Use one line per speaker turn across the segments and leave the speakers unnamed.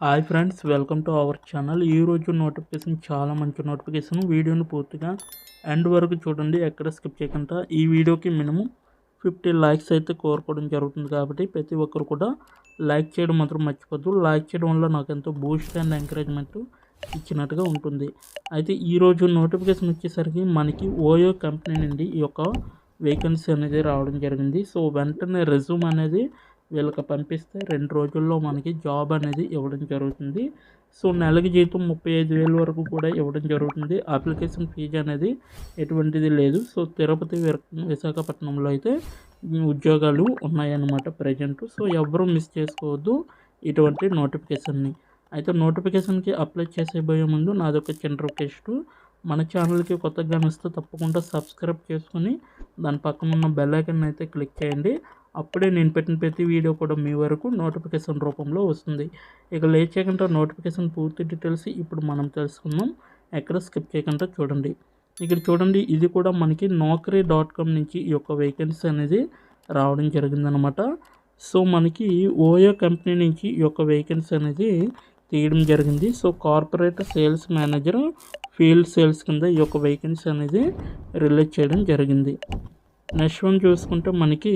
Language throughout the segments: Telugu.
Hi friends welcome to our channel ఈరోజు నోటిఫికేషన్ చాలా మంచి నోటిఫికేషన్ వీడియోని పూర్తిగా ఎండ్ వరకు చూడండి ఎక్కడ స్కిప్ చేయకుండా. ఈ వీడియోకి మినిమం ఫిఫ్టీ లైక్స్ అయితే కోరుకోవడం జరుగుతుంది కాబట్టి ప్రతి ఒక్కరు కూడా లైక్ చేయడం మాత్రం మర్చిపోద్దు. లైక్ చేయడం వల్ల నాకు ఎంతో బూస్ట్ అండ్ ఎంకరేజ్మెంట్ ఇచ్చినట్టుగా ఉంటుంది. అయితే ఈరోజు నోటిఫికేషన్ వచ్చేసరికి మనకి ఓయో కంపెనీ నుండి ఈ యొక్క వేకెన్సీ అనేది రావడం జరిగింది. సో వెంటనే రెజ్యూమ్ అనేది వీళ్ళకి పంపిస్తే రెండు రోజుల్లో మనకి జాబ్ అనేది ఇవ్వడం జరుగుతుంది. సో నెలకి జీతం ముప్పై ఐదు వేల వరకు కూడా ఇవ్వడం జరుగుతుంది. అప్లికేషన్ ఫీజు అనేది ఎటువంటిది లేదు. సో తిరుపతి విశాఖపట్నంలో అయితే ఉద్యోగాలు ఉన్నాయన్నమాట ప్రజెంట్. సో ఎవరు మిస్ చేసుకోవద్దు ఇటువంటి నోటిఫికేషన్ని. అయితే నోటిఫికేషన్కి అప్లై చేసేబోయే ముందు నాది ఒక చిన్న రిక్వెస్ట్. మన ఛానల్కి కొత్తగా వస్తే తప్పకుండా సబ్స్క్రైబ్ చేసుకుని దాని పక్కన ఉన్న బెల్ ఐకన్ అయితే క్లిక్ చేయండి. అప్పుడే నేను పెట్టిన ప్రతి వీడియో కూడా మీ వరకు నోటిఫికేషన్ రూపంలో వస్తుంది. ఇక లేట్ చేయకుండా నోటిఫికేషన్ పూర్తి డీటెయిల్స్ ఇప్పుడు మనం తెలుసుకుందాం. ఎక్కడ స్కిప్ చేయకుండా చూడండి. ఇక్కడ చూడండి ఇది కూడా మనకి నౌకరీ డాట్ కామ్ నుంచి ఈ యొక్క వేకెన్సీ అనేది రావడం జరిగిందనమాట. సో మనకి ఓయో కంపెనీ నుంచి ఈ యొక్క వేకెన్సీ అనేది తీయడం జరిగింది. So corporate sales manager field sales కింద ఈ యొక్క వేకెన్సీ అనేది రిలీజ్ చేయడం జరిగింది. నెక్స్ట్ వన్ చూసుకుంటే మనకి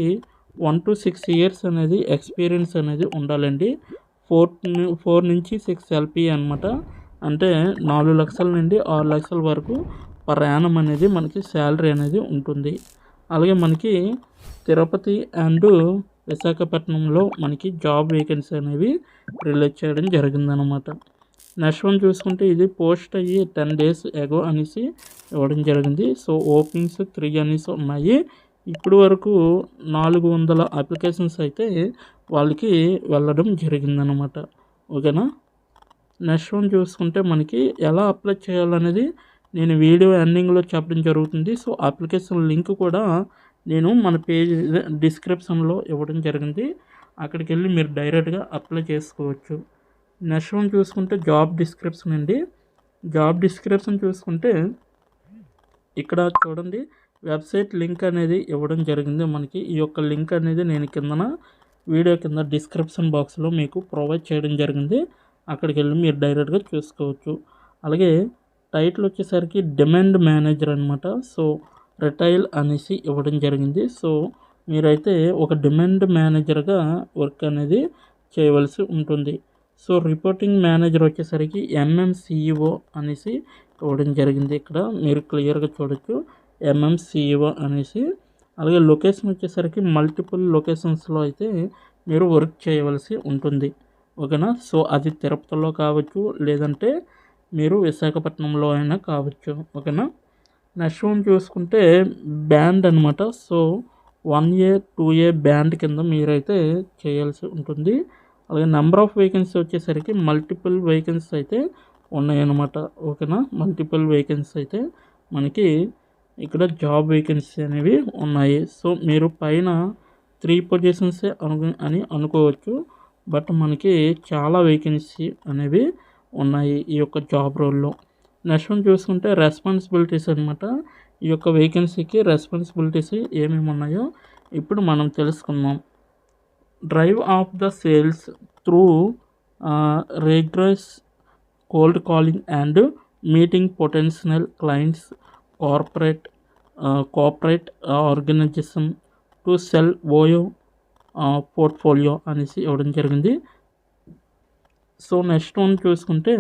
వన్ టు సిక్స్ ఇయర్స్ అనేది ఎక్స్పీరియన్స్ అనేది ఉండాలండి. ఫోర్ ఫోర్ నుంచి సిక్స్ ఎల్పి అనమాట అంటే నాలుగు లక్షల నుండి ఆరు లక్షల వరకు పర్ యానం అనేది మనకి శాలరీ అనేది ఉంటుంది. అలాగే మనకి తిరుపతి అండ్ విశాఖపట్నంలో మనకి జాబ్ వేకెన్సీ అనేవి రిలీజ్ చేయడం జరిగిందనమాట నెక్స్ట్ వన్ చూసుకుంటే ఇది పోస్ట్ అయ్యి టెన్ డేస్ ఎగో అనేసి ఇవ్వడం జరిగింది. సో ఓపెనింగ్స్ త్రీ అనేసి ఉన్నాయి. ఇప్పుడు వరకు నాలుగు వందల అప్లికేషన్స్ అయితే వాళ్ళకి వెళ్ళడం జరిగిందనమాట ఓకేనా? నెక్స్ట్ వన్ చూసుకుంటే మనకి ఎలా అప్లై చేయాలనేది నేను వీడియో ఎండింగ్లో చెప్పడం జరుగుతుంది. సో అప్లికేషన్ లింక్ కూడా నేను మన పేజ్ డిస్క్రిప్షన్లో ఇవ్వడం జరిగింది. అక్కడికి వెళ్ళి మీరు డైరెక్ట్గా అప్లై చేసుకోవచ్చు. నెక్స్ట్ వన్ చూసుకుంటే జాబ్ డిస్క్రిప్షన్ అండి. జాబ్ డిస్క్రిప్షన్ చూసుకుంటే ఇక్కడ చూడండి. వెబ్సైట్ లింక్ అనేది ఇవ్వడం జరిగింది. మనకి ఈ యొక్క లింక్ అనేది నేను కిందన వీడియో కింద డిస్క్రిప్షన్ బాక్స్లో మీకు ప్రొవైడ్ చేయడం జరిగింది. అక్కడికి వెళ్ళి మీరు డైరెక్ట్గా చూసుకోవచ్చు. అలాగే టైటిల్ వచ్చేసరికి డిమాండ్ మేనేజర్ అనమాట సో రిటైల్ అనేసి ఇవ్వడం జరిగింది. సో మీరైతే ఒక డిమాండ్ మేనేజర్గా వర్క్ అనేది చేయవలసి ఉంటుంది. సో రిపోర్టింగ్ మేనేజర్ వచ్చేసరికి ఎంఎంసిఈఓ అనేసి ఇవ్వడం జరిగింది. ఇక్కడ మీరు క్లియర్గా చూడొచ్చు. ఎంఎంసిఈఓ అనేసి అలాగే లొకేషన్ వచ్చేసరికి మల్టిపుల్ లొకేషన్స్లో అయితే మీరు వర్క్ చేయవలసి ఉంటుంది. ఓకేనా? సో అది తిరుపతిలో కావచ్చు లేదంటే మీరు విశాఖపట్నంలో అయినా కావచ్చు. ఓకేనా? నెక్స్ట్ వన్ చూసుకుంటే బ్యాండ్ అనమాట so one A two A band కింద మీరైతే చేయాల్సి ఉంటుంది. అలాగే నెంబర్ ఆఫ్ వేకెన్సీ వచ్చేసరికి మల్టిపుల్ వేకెన్సీ అయితే ఉన్నాయన్నమాట. ఓకేనా? మల్టిపుల్ వేకెన్సీ అయితే మనకి ఇక్కడ జాబ్ వేకెన్సీ అనేవి ఉన్నాయి. సో మీరు పైన త్రీ పొజిషన్సే అను అని అనుకోవచ్చు. బట్ మనకి చాలా వేకెన్సీ అనేవి ఉన్నాయి ఈ యొక్క జాబ్ రోల్లో నెక్స్ట్ వన్ చూసుకుంటే రెస్పాన్సిబిలిటీస్ అనమాట ఈ యొక్క వేకెన్సీకి రెస్పాన్సిబిలిటీస్ ఏమేమి ఉన్నాయో ఇప్పుడు మనం తెలుసుకుందాం. Drive of the sales through rigorous cold calling and meeting potential clients corporate cooperate organisation to sell OYO portfolio అనేసి ఇవ్వడం జరిగింది. సో నెక్స్ట్ వన్ చూసుకుంటే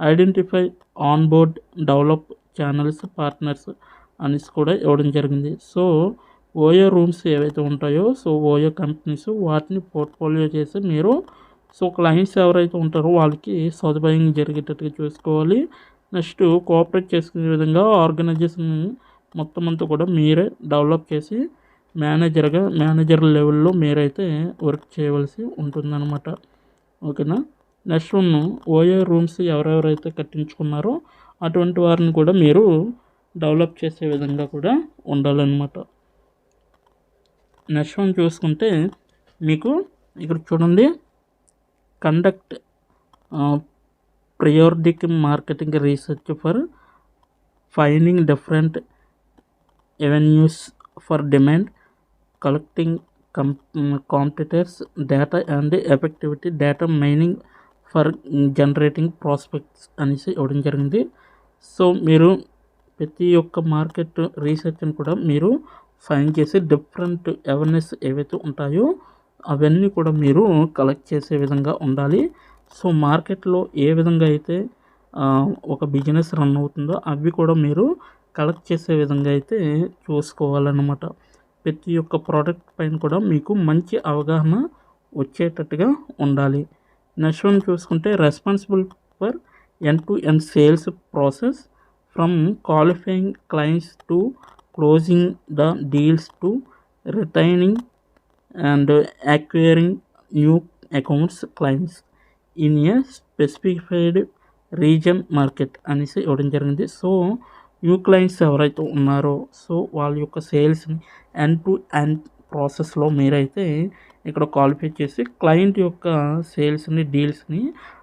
identify on board develop channels partners అనేసి కూడా ఇవ్వడం జరిగింది. సో ఓయో రూమ్స్ ఏవైతే ఉంటాయో సో ఓయో కంపెనీస్ వాటిని పోర్ట్ఫోలియో చేసి మీరు సో క్లయింట్స్ ఎవరైతే ఉంటారో వాళ్ళకి సదుపాయం జరిగేటట్టుగా చూసుకోవాలి. నెక్స్ట్ కోఆపరేట్ చేసుకునే విధంగా ఆర్గనైజేషన్ మొత్తం అంతా కూడా మీరే డెవలప్ చేసి మేనేజర్గా మేనేజర్ లెవెల్లో మీరైతే వర్క్ చేయవలసి ఉంటుందన్నమాట. ఓకేనా? నెక్స్ట్ వన్ ఓఏ రూమ్స్ ఎవరెవరైతే కట్టించుకున్నారో అటువంటి వారిని కూడా మీరు డెవలప్ చేసే విధంగా కూడా ఉండాలన్నమాట. నెక్స్ట్ వన్ చూసుకుంటే మీకు ఇక్కడ చూడండి conduct periodic marketing research for finding different avenues for demand collecting come competitors data and effectivity data mining for generating prospects అనేసి ఇవ్వడం జరిగింది. సో మీరు ప్రతి ఒక్క మార్కెట్ రీసెర్చ్ని కూడా మీరు ఫైన్ చేసి డిఫరెంట్ అవేర్నెస్ ఏవైతే ఉంటాయో అవన్నీ కూడా మీరు కలెక్ట్ చేసే విధంగా ఉండాలి. సో మార్కెట్లో ఏ విధంగా అయితే ఒక బిజినెస్ రన్ అవుతుందో అవి కూడా మీరు కలెక్ట్ చేసే విధంగా అయితే చూసుకోవాలన్నమాట. ప్రతి ఒక్క ప్రోడక్ట్ పైన కూడా మీకు మంచి అవగాహన వచ్చేటట్టుగా ఉండాలి. నెక్స్ట్ వన్ చూసుకుంటే responsible for end to end sales process from qualifying clients to closing the deals to retaining and acquiring new accounts clients. In a specified region market అనేసి ఇవ్వడం జరిగింది. సో న్యూ క్లయింట్స్ ఎవరైతే ఉన్నారో సో వాళ్ళ యొక్క సేల్స్ని అండ్ టు అండ్ ప్రాసెస్లో మీరైతే ఇక్కడ క్వాలిఫై చేసి క్లయింట్ యొక్క సేల్స్ని డీల్స్ని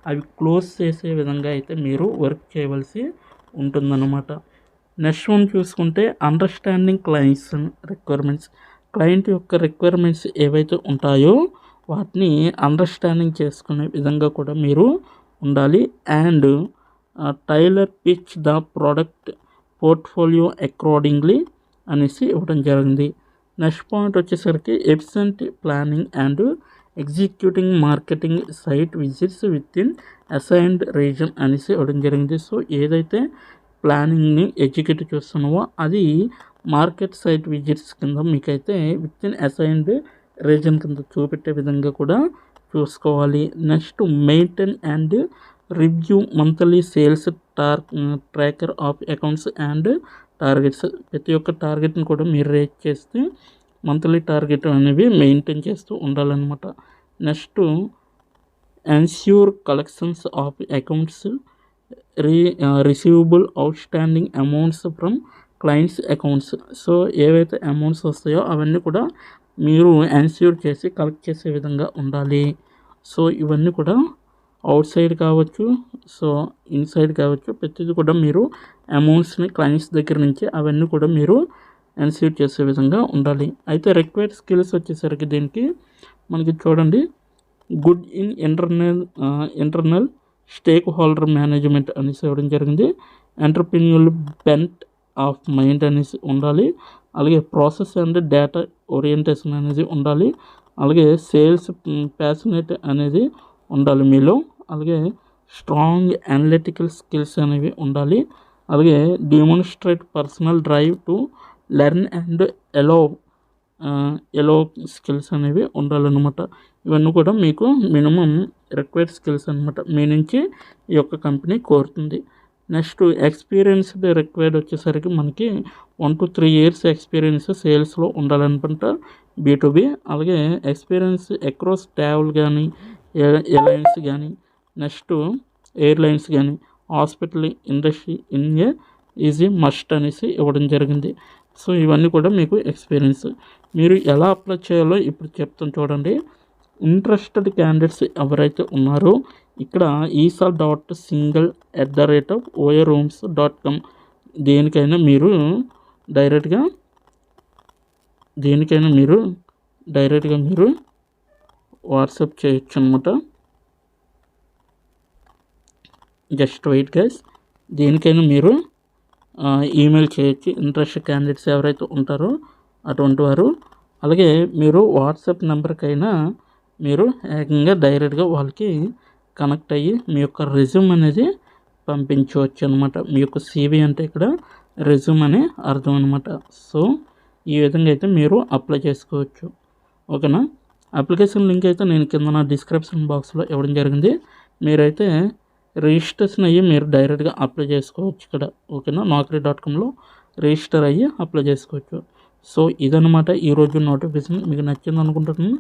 అవి క్లోజ్ చేసే విధంగా అయితే మీరు వర్క్ చేయవలసి ఉంటుందన్నమాట. నెక్స్ట్ వన్ చూసుకుంటే అండర్స్టాండింగ్ క్లయింట్స్ రిక్వైర్మెంట్స్ క్లయింట్ యొక్క రిక్వైర్మెంట్స్ ఏవైతే ఉంటాయో వాటిని అండర్స్టాండింగ్ చేసుకునే విధంగా కూడా మీరు ఉండాలి. And tailor pitch the product portfolio accordingly అనేసి ఇవ్వడం జరిగింది. నెక్స్ట్ పాయింట్ వచ్చేసరికి efficient planning and executing marketing site visits with in assigned region అనేసి ఇవ్వడం జరిగింది. సో ఏదైతే ప్లానింగ్ని ఎడ్యుకేట్ చేస్తున్నావో అది మార్కెట్ సైట్ విజిట్స్ కింద మీకైతే విత్ ఇన్ అసైన్డ్ రీజన్ కింద చూపెట్టే విధంగా కూడా చూసుకోవాలి. Next maintain and review monthly sales tar tracker of accounts and targets ప్రతి ఒక్క టార్గెట్ని కూడా మీరు రేట్ చేస్తే మంత్లీ టార్గెట్ అనేవి మెయింటైన్ చేస్తూ ఉండాలన్నమాట. Next ensure collections of accounts re receivable outstanding amounts from clients accounts so ఏవైతే అమౌంట్స్ వస్తాయో అవన్నీ కూడా మీరు ఎన్ష్యూర్ చేసి కలెక్ట్ చేసే విధంగా ఉండాలి. సో ఇవన్నీ కూడా అవుట్ సైడ్ కావచ్చు సో ఇన్సైడ్ కావచ్చు. ప్రతిదీ కూడా మీరు అమౌంట్స్ని క్లయింట్స్ దగ్గర నుంచి అవన్నీ కూడా మీరు ఎన్ష్యూర్ చేసే విధంగా ఉండాలి. అయితే రిక్వైర్డ్ స్కిల్స్ వచ్చేసరికి దీనికి మనకి చూడండి. Good in internal internal stakeholder management అనేసి ఇవ్వడం జరిగింది. ఎంటర్ప్రీన్యూల్ బెంట్ ఆఫ్ మైండ్ అనేసి ఉండాలి. అలాగే ప్రాసెస్ అండ్ డేటా ఓరియంటేషన్ అనేది ఉండాలి. అలాగే సేల్స్ ప్యాషనేట్ అనేది ఉండాలి మీలో. అలాగే స్ట్రాంగ్ అనలిటికల్ స్కిల్స్ అనేవి ఉండాలి. అలాగే demonstrate personal drive to learn and ఎలో ఎలో స్కిల్స్ అనేవి ఉండాలన్నమాట. ఇవన్నీ కూడా మీకు మినిమం రిక్వైర్డ్ స్కిల్స్ అనమాట మీ నుంచి ఈ యొక్క కంపెనీ కోరుతుంది. నెక్స్ట్ ఎక్స్పీరియన్స్డ్ రిక్వైర్డ్ వచ్చేసరికి మనకి one two three years experience సేల్స్లో ఉండాలనుకుంటా బీ అలాగే ఎక్స్పీరియన్స్ అక్రాస్ ట్రావెల్ కానీ ఎయిర్లైన్స్ కానీ నెక్స్ట్ ఎయిర్లైన్స్ కానీ hospital industry in a easy must అనేసి ఇవ్వడం జరిగింది. సో ఇవన్నీ కూడా మీకు ఎక్స్పీరియన్స్. మీరు ఎలా అప్లై చేయాలో ఇప్పుడు చెప్తాను చూడండి. ఇంట్రెస్టెడ్ క్యాండిడేట్స్ ఎవరైతే ఉన్నారో ఇక్కడ Isha dot Singhal at the rate of OYO rooms dot com దేనికైనా మీరు డైరెక్ట్గా దేనికైనా మీరు డైరెక్ట్గా మీరు వాట్సాప్ చేయొచ్చు అనమాట జస్ట్ వెయిట్ గైస్ దేనికైనా మీరు ఈమెయిల్ చేయొచ్చు. ఇంట్రెస్ట్ క్యాండిడేట్స్ ఎవరైతే ఉంటారో అటువంటి వారు. అలాగే మీరు వాట్సాప్ నెంబర్కైనా మీరు ఏకంగా డైరెక్ట్గా వాళ్ళకి కనెక్ట్ అయ్యి మీ యొక్క రెజ్యూమ్ అనేది పంపించవచ్చు అనమాట మీ యొక్క సీవీ అంటే ఇక్కడ రెజ్యూమ్ అనే అర్థం అనమాట సో ఈ విధంగా అయితే మీరు అప్లై చేసుకోవచ్చు. ఓకేనా? అప్లికేషన్ లింక్ అయితే నేను కింద నా డిస్క్రిప్షన్ బాక్స్లో ఇవ్వడం జరిగింది. మీరైతే రిజిస్ట్రేషన్ అయ్యి మీరు డైరెక్ట్గా అప్లై చేసుకోవచ్చు ఇక్కడ. ఓకేనా? నాకరీ డాట్ కామ్లో రిజిస్టర్ అయ్యి అప్లై చేసుకోవచ్చు. సో ఇదనమాట ఈరోజు నోటిఫికేషన్. మీకు నచ్చింది అనుకుంటున్నాను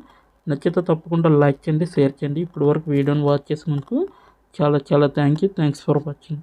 నచ్చితే తప్పకుండా లైక్ చేయండి షేర్ చేయండి. ఇప్పటివరకు వీడియోని వాచ్ చేసినందుకు చాలా చాలా thank you thanks for watching.